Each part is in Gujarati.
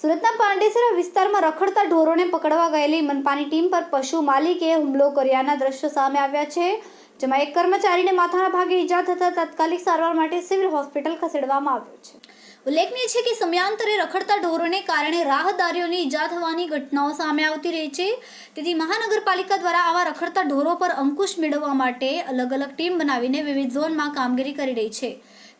સુરતના પાંડેસરા વિસ્તારમાં રખડતા ઢોરોને પકડવા ગયેલી મનપાની ટીમ પર પશુ માલિકે હુમલો કર્યાના દ્રશ્યો સામે આવ્યા છે, જેમાં એક કર્મચારીને માથાના ભાગે ઈજા થતા તાત્કાલિક સારવાર માટે સિવિલ હોસ્પિટલ ખસેડવામાં આવ્યો છે. ઉલ્લેખનીય છે કે સમયાંતરે રખડતા ઢોરોને કારણે રાહદારીઓની ઈજા થવાની ઘટનાઓ સામે આવતી રહી છે. તેથી મહાનગરપાલિકા દ્વારા આવા રખડતા ઢોરો પર અંકુશ મેળવવા માટે અલગ અલગ ટીમ બનાવીને વિવિધ ઝોનમાં કામગીરી કરી રહી છે.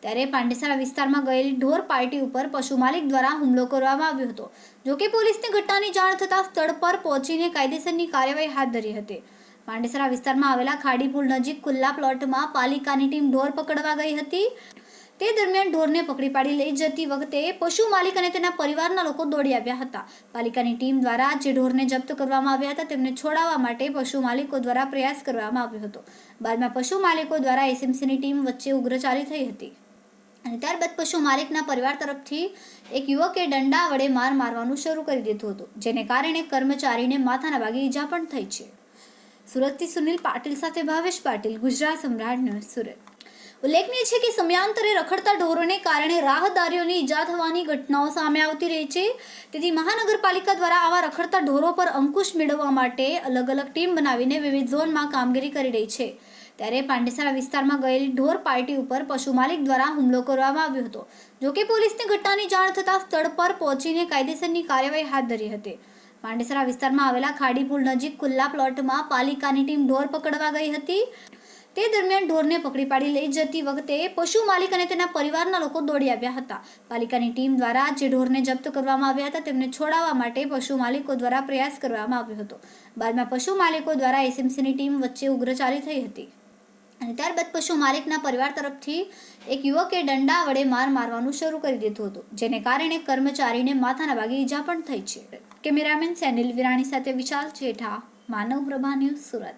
ત્યારે પાંડેસરા વિસ્તારમાં ગયેલી ઢોર પાર્ટી ઉપર પશુ માલિક દ્વારા હુમલો કરવામાં આવ્યો હતો જોકે પોલીસને ઘટનાની જાણ થતાં સ્થળ પર પહોંચીને કાયદેસરની કાર્યવાહી હાથ ધરી હતી. પાંડેસરા વિસ્તારમાં આવેલા ખાડી પુલ નજીક ખુલ્લા પ્લોટમાં પાલિકાની ટીમ ઢોર પકડવા ગઈ હતી. તે દરમિયાન ઢોરને પકડી પાડી લઈ જતી વખતે પશુ માલિક અને તેના પરિવારના લોકો દોડી આવ્યા હતા. પાલિકાની ટીમ દ્વારા જે ઢોરને જપ્ત કરવામાં આવ્યા હતા, તેમને છોડાવવા માટે પશુ માલિકો દ્વારા પ્રયાસ કરવામાં આવ્યો હતો. બાદમાં પશુ માલિકો દ્વારા એસએમસીની ટીમ વચ્ચે ઉગ્રચારી થઈ હતી. અને ત્યારબાદ પશુ માલિકના પરિવાર તરફથી એક યુવકે દંડા વડે માર મારવાનું શરૂ કરી દીધું હતું, જેને કારણે કર્મચારીને માથાના ભાગે ઈજા પણ થઈ છે. સુરતથી સુનિલ પાટીલ સાથે ભાવેશ પાટીલ, ગુજરાત સમ્રાટ ન્યૂઝ સુરત. ઉલ્લેખનીય છે કે સમયાંતરે રખડતા ઢોરોને કારણે રાહદારીઓની ઈજા થવાની ઘટનાઓ સામે આવતી રહી છે. તેથી મહાનગરપાલિકા દ્વારા આવા રખડતા ઢોરો પર અંકુશ મેળવવા માટે અલગ અલગ ટીમ બનાવીને વિવિધ ઝોનમાં કામગીરી કરી રહી છે. ત્યારે પાંડેસરા વિસ્તારમાં ગયેલી ઢોર પાર્ટી ઉપર પશુ માલિક દ્વારા હુમલો કરવામાં આવ્યો હતો જોકે પોલીસને ઘટનાની જાણ થતાં સ્થળ પર પહોંચીને કાયદેસરની કાર્યવાહી હાથ ધરી હતી. પાંડેસરા વિસ્તારમાં આવેલા ખાડી પુલ નજીક ખુલ્લા પ્લોટમાં પાલિકાની ટીમ ઢોર પકડવા ગઈ હતી. તે દરમિયાન ઢોરને પકડી પાડી લઈ જતી વખતે પશુ માલિક અને તેના પરિવારના લોકો દોડી આવ્યા હતા. પાલિકાની ટીમ દ્વારા જે ઢોરને જપ્ત કરવામાં આવ્યા હતા, તેમને છોડાવવા માટે પશુ માલિકો દ્વારા પ્રયાસ કરવામાં આવ્યો હતો. બાદમાં પશુ માલિકો દ્વારા એસએમસીની ટીમ વચ્ચે ઉગ્રચારી થઈ હતી. અને ત્યારબાદ પશુ માલિકના પરિવાર તરફથી એક યુવકે દંડા વડે માર મારવાનું શરૂ કરી દીધું હતું, જેને કારણે કર્મચારીને માથાના ભાગે ઈજા પણ થઈ છે. કેમેરામેન સેનિલ વિરાણી સાથે વિશાલ જેઠા, માનવ પ્રભા ન્યૂઝ સુરત.